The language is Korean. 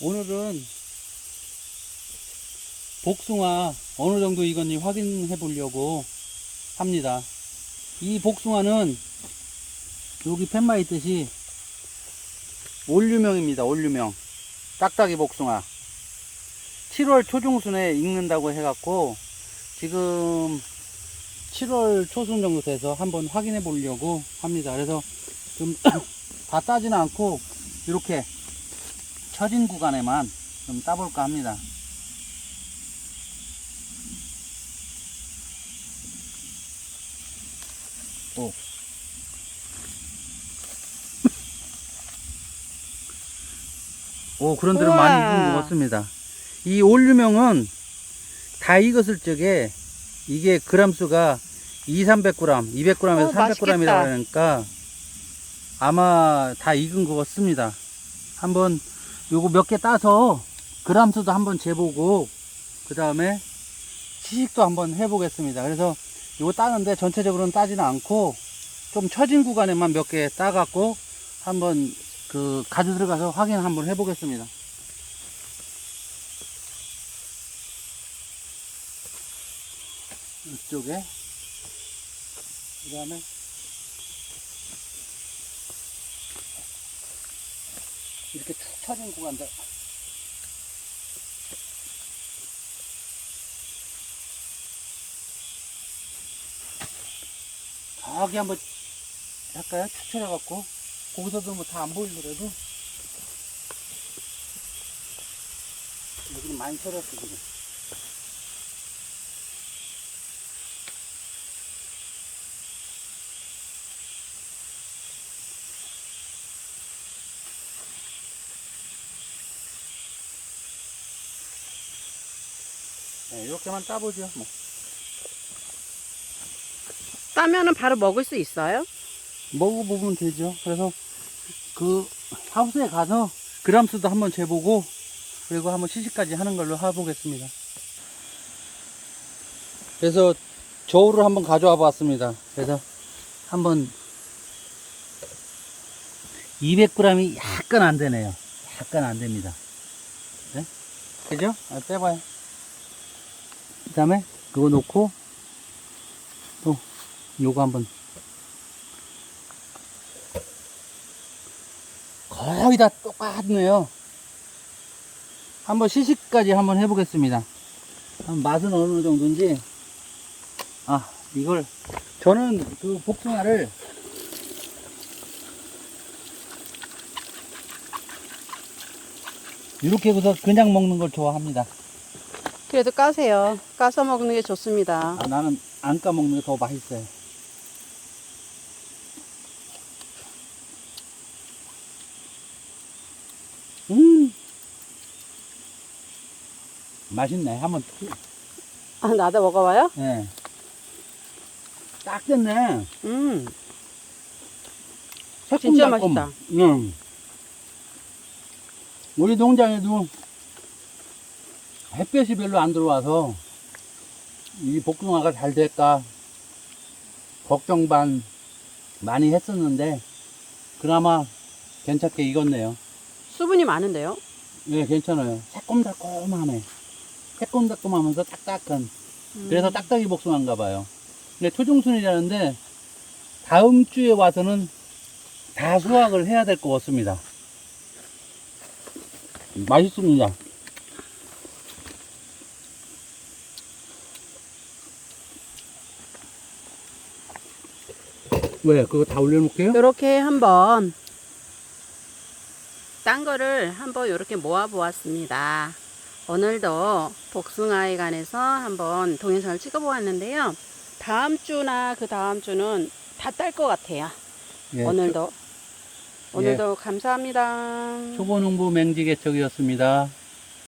오늘은 복숭아 어느 정도 익었는지 확인해 보려고 합니다. 이 복숭아는 여기 팻마 있듯이 올류명입니다. 올류명. 딱딱이 복숭아. 7월 초중순에 익는다고 해갖고 지금 7월 초순 정도 돼서 한번 확인해 보려고 합니다. 그래서 좀 다 따지는 않고 이렇게 처진 구간에만 좀 따볼까 합니다. 오. 오, 그런 데는. 많이 익은 것 같습니다. 이 올류명은 다 익었을 적에 이게 그람수가 2, 300g, 200g에서 어, 300g이라고 맛있겠다. 하니까 아마 다 익은 것 같습니다. 한번 요거 몇 개 따서 그람수도 한번 재보고 그 다음에 시식도 한번 해보겠습니다. 그래서 요거 따는데 전체적으로는 따지는 않고 좀 처진 구간에만 몇 개 따갖고 한번 그 가져 들어가서 확인 한번 해보겠습니다. 이쪽에 그 다음에 이렇게 툭 처진 구간들 저기 한번 할까요? 추출해 갖고 거기서도 뭐 다 안 보이더라도 여기는 많이 처렸어 지금 네, 이렇게만 따보죠 뭐 따면은 바로 먹을 수 있어요? 먹어보면 되죠. 그래서 그 하우스에 가서 그람수도 한번 재보고 그리고 한번 시식까지 하는 걸로 해보겠습니다. 그래서 저울을 한번 가져와 봤습니다. 그래서 한번 200g이 약간 안 되네요. 약간 안 됩니다. 네? 그죠? 아, 빼봐요. 그 다음에 그거 놓고 또 요거 한번 거의 다 똑같네요. 한번 시식까지 한번 해보겠습니다. 한 맛은 어느 정도인지. 아, 이걸, 저는 그 복숭아를 이렇게 해서 그냥 먹는 걸 좋아합니다. 그래도 까세요. 까서 먹는 게 좋습니다. 아, 나는 안 까먹는 게 더 맛있어요. 음, 맛있네. 한번, 아, 나도 먹어봐요? 예. 딱 됐네. 음, 진짜. 맛있다. 응. 우리 농장에도 햇볕이 별로 안 들어와서 이 복숭아가 잘 될까 걱정 반 많이 했었는데 그나마 괜찮게 익었네요. 수분이 많은데요? 예, 괜찮아요. 새콤달콤하네. 새콤달콤하면서 딱딱한. 음. 그래서 딱딱이 복숭아인가 봐요. 근데 토종순이라는데 다음 주에 와서는 다 수확을 해야 될 것 같습니다. 맛있습니다. 왜? 그거 다 올려놓을게요? 이렇게 한번 딴 거를 한번 이렇게 모아 보았습니다. 오늘도 복숭아에 관해서 한번 동영상을 찍어 보았는데요. 다음 주나 그 다음 주는 다 딸 것 같아요. 예, 오늘도 오늘도 감사합니다. 초보농부 맹지 개척이었습니다.